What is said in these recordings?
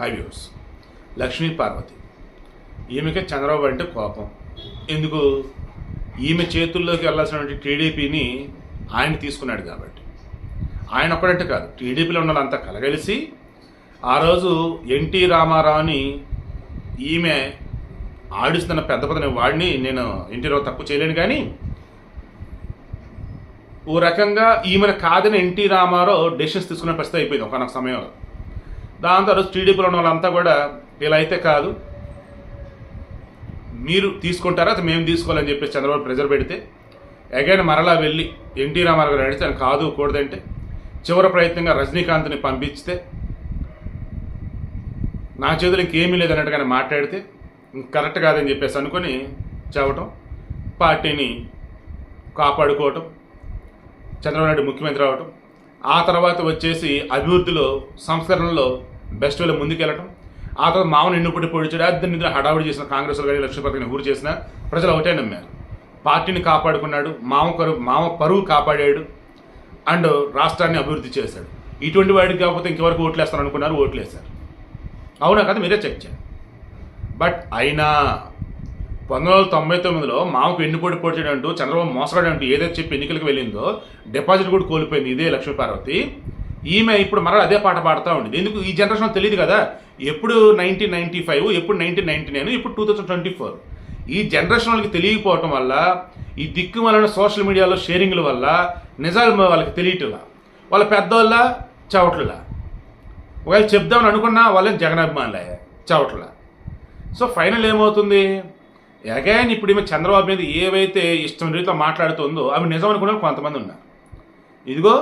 హైవ్యూస్ లక్ష్మీ పార్వతి. ఈమెకి చంద్రబాబు అంటే కోపం. ఎందుకు? ఈమె చేతుల్లోకి వెళ్ళాల్సినటువంటి టీడీపీని ఆయన తీసుకున్నాడు కాబట్టి. ఆయన ఒక్కడంటే కాదు టీడీపీలో ఉన్న వాళ్ళంతా కలగలిసి ఆ రోజు ఎన్టీ రామారావుని ఈమె ఆడిస్తున్న పెద్ద పెద్ద వాడిని నేను ఎన్టీ రావు తక్కువ చేయలేను కానీ ఓ రకంగా ఈమెను కాదని ఎన్టీ రామారావు డెసిషన్స్ తీసుకునే పరిస్థితి అయిపోయింది. ఒకనొక సమయంలో. దాంతో తర్వాత రోజు టీడీపీలో ఉన్న వాళ్ళంతా కూడా ఇలా అయితే కాదు. మీరు తీసుకుంటారా? అది మేము తీసుకోవాలని చెప్పేసి చంద్రబాబు ప్రెజర్ పెడితే అగైన్ మరలా వెళ్ళి ఎన్టీ రామారావు గారు అడిగితే కాదు కూడదంటే చివరి ప్రయత్నంగా రజనీకాంత్ని పంపిస్తే నా చేతులు ఇంకేమీ లేదన్నట్టుగానే మాట్లాడితే కరెక్ట్ కాదని చెప్పేసి అనుకొని చెప్పటం పార్టీని కాపాడుకోవటం చంద్రబాబు నాయుడు ముఖ్యమంత్రి అవటం ఆ తర్వాత వచ్చేసి అభివృద్ధిలో సంస్కరణలో బెస్ట్ వేలో ముందుకెళ్ళటం. ఆ తర్వాత మామూలు ఎన్నుపడి పొడిచాడు అద్దె నిధులు హడావుడి చేసిన కాంగ్రెస్ కానీ లక్ష్మీపతిని ఊరు చేసిన ప్రజలు ఒకటే నమ్మారు. పార్టీని కాపాడుకున్నాడు మామ కరువు మామ పరువు కాపాడాడు అండ్ రాష్ట్రాన్ని అభివృద్ధి చేశాడు. ఇటువంటి వాడికి కాకపోతే ఇంకెవరకు ఓట్లేస్తాను అనుకున్నారు ఓట్లేశారు. అవునా కదా మీరే చెక్ చేయండి. బట్ అయినా పంతొమ్మిది వందల తొంభై తొమ్మిదిలో మామకు ఎన్నిపోటీ పోటీ అంటూ చంద్రబాబు మోసగాడు అంటూ ఏదైతే చెప్పి ఎన్నికలకు వెళ్ళిందో డిపాజిట్ కూడా కోల్పోయింది ఇదే లక్ష్మీ పార్వతి. ఈమె ఇప్పుడు మరలా అదే పాట పాడుతూ ఉండేది. ఎందుకు? ఈ జనరేషన్ తెలియదు కదా. ఎప్పుడు నైన్టీన్ నైన్టీ ఫైవ్ ఎప్పుడు నైన్టీన్ నైన్టీ నైన్ ఇప్పుడు టూ థౌసండ్ ట్వంటీ ఫోర్. ఈ జనరేషన్ వాళ్ళకి తెలియకపోవటం వల్ల ఈ దిక్కు వలన సోషల్ మీడియాలో షేరింగ్ల వల్ల నిజాలు వాళ్ళకి తెలియటంలా వాళ్ళ పెద్దోళ్ళ చవట్ల ఒకవేళ చెప్దామని అనుకున్నా వాళ్ళని జగనాభిమానులే చవట్ల సో ఫైనల్ ఏమవుతుంది? అగైన్ ఇప్పుడు ఈమె చంద్రబాబు మీద ఏవైతే ఇష్టం రీతిలో మాట్లాడుతుందో అవి నిజం అనుకున్న కొంతమంది ఉన్నారు. ఇదిగో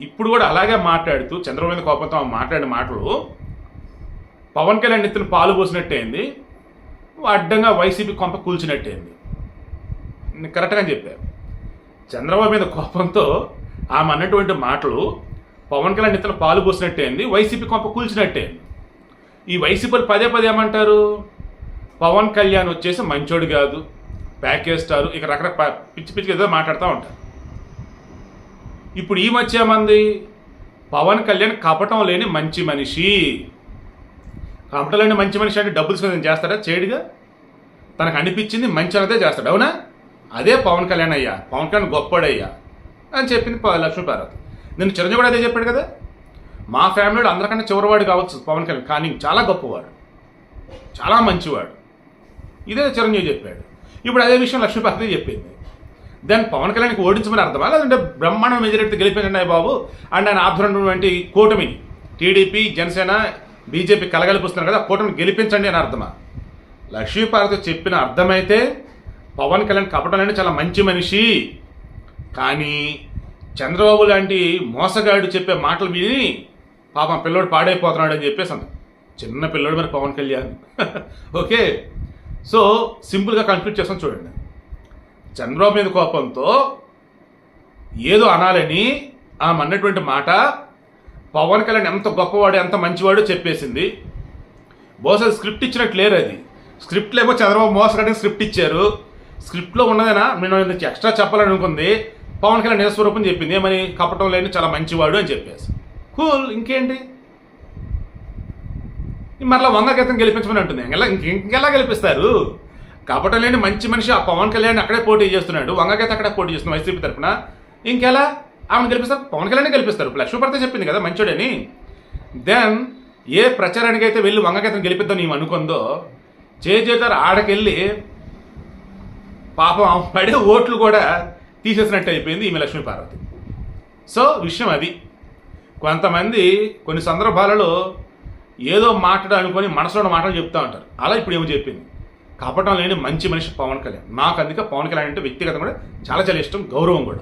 ఇప్పుడు కూడా అలాగే మాట్లాడుతూ చంద్రబాబు మీద కోపంతో ఆమె మాట్లాడిన మాటలు పవన్ కళ్యాణ్ నెత్తిన పాలు పోసినట్టయింది అడ్డంగా వైసీపీ కొంప కూల్చినట్టయింది కరెక్ట్గా చెప్పారు చంద్రబాబు మీద కోపంతో ఆమె అన్నటువంటి మాటలు పవన్ కళ్యాణ్ నెత్తిన పాలు పోసినట్టయింది వైసీపీ కొంప కూల్చినట్టయింది ఈ వైసీపీలు పదే పదే ఏమంటారు? పవన్ కళ్యాణ్ వచ్చేసి మంచోడు కాదు ప్యాకేజ్ స్టార్ ఇక రకరకాల పిచ్చి పిచ్చి ఏదో మాట్లాడుతూ ఉంటారు. ఇప్పుడు ఈ మధ్య ఏమంది? పవన్ కళ్యాణ్ కపటం లేని మంచి మనిషి. కపటం లేని మంచి మనిషి అంటే డబ్బులు చేస్తాడా? చేయడుగా తనకు అనిపించింది మంచి అన్నదే చేస్తాడు అవునా? అదే పవన్ కళ్యాణ్ అయ్యా పవన్ కళ్యాణ్ గొప్పడయ్యా అని చెప్పింది లక్ష్మీ పార్వతి. నేను చిరంజీవి కూడా అదే చెప్పాడు కదా? మా ఫ్యామిలీలో అందరికన్నా చివరివాడు కావచ్చు పవన్ కళ్యాణ్ కానీ చాలా గొప్పవాడు. చాలా మంచివాడు. ఇదే చిరంజీవి చెప్పాడు. ఇప్పుడు అదే విషయం లక్ష్మీపార్వతి చెప్పింది. దాన్ని పవన్ కళ్యాణ్కి ఓడించమని అర్థమా? లేదంటే బ్రహ్మాండ మెజారిటీ గెలిపించండి బాబు అండ్ ఆయన ఆధ్వర్యమైనటువంటి కూటమిని టీడీపీ జనసేన బీజేపీ కలగలిపిస్తున్నారు కదా కూటమిని గెలిపించండి అని అర్థమా? లక్ష్మీపార్వతి చెప్పిన అర్థమైతే పవన్ కళ్యాణ్ కపటం చాలా మంచి మనిషి. కానీ చంద్రబాబు లాంటి మోసగాడు చెప్పే మాటలు విని పాపం పిల్లోడు పాడైపోతున్నాడు అని చెప్పేసి చిన్న పిల్లోడు మరి పవన్ కళ్యాణ్. ఓకే? సో సింపుల్గా కన్క్లూడ్ చేస్తాం చూడండి. చంద్రబాబు మీద కోపంతో ఏదో అనాలని ఆమె అన్నటువంటి మాట పవన్ కళ్యాణ్ ఎంత గొప్పవాడు ఎంత మంచివాడో చెప్పేసింది. బహుశా స్క్రిప్ట్ ఇచ్చినట్టు లేరు అది. స్క్రిప్ట్లో ఏమో చంద్రబాబు మోసగాడికి స్క్రిప్ట్ ఇచ్చారు. స్క్రిప్ట్లో ఉన్నదేనా? నేను ఎక్స్ట్రా చెప్పాలని అనుకుంది. పవన్ కళ్యాణ్ నిజస్వరూపం చెప్పింది. ఏమని? కపటం లేని చాలా మంచివాడు అని చెప్పేసి. కూల్. ఇంకేంటి? మరలా వంద క్రితం గెలిపించమని అంటుంది. ఇంకెలా ఇంకెలా గెలిపిస్తారు? కాబట్టి లేని మంచి మనిషి ఆ పవన్ కళ్యాణ్ అక్కడే పోటీ చేస్తున్నాడు. వంగగీత అక్కడే పోటీ చేస్తున్నాడు వైసీపీ తరఫున ఇంకెలా? ఆమెను గెలిపిస్తారు? పవన్ కళ్యాణ్ గెలిపిస్తారు. ఇప్పుడు లక్ష్మీపతి చెప్పింది కదా మంచోడని. దెన్ ఏ ప్రచారానికి అయితే వెళ్ళి వంగగీతం గెలిపిద్దాం నీవు అనుకుందో జయజేతారు ఆడకెళ్ళి పాపం పడే ఓట్లు కూడా తీసేసినట్టు అయిపోయింది ఈమె లక్ష్మీ పార్వతి. సో విషయం అది. కొంతమంది కొన్ని సందర్భాలలో ఏదో మాట్లాడాలనుకొని మనసులో మాటలు చెప్తా ఉంటారు. అలా ఇప్పుడు ఏమో చెప్పింది. కపటం లేని మంచి మనిషి పవన్ కళ్యాణ్. నాకు అందుకే పవన్ కళ్యాణ్ అంటే వ్యక్తిగతం కూడా చాలా చాలా ఇష్టం గౌరవం కూడా.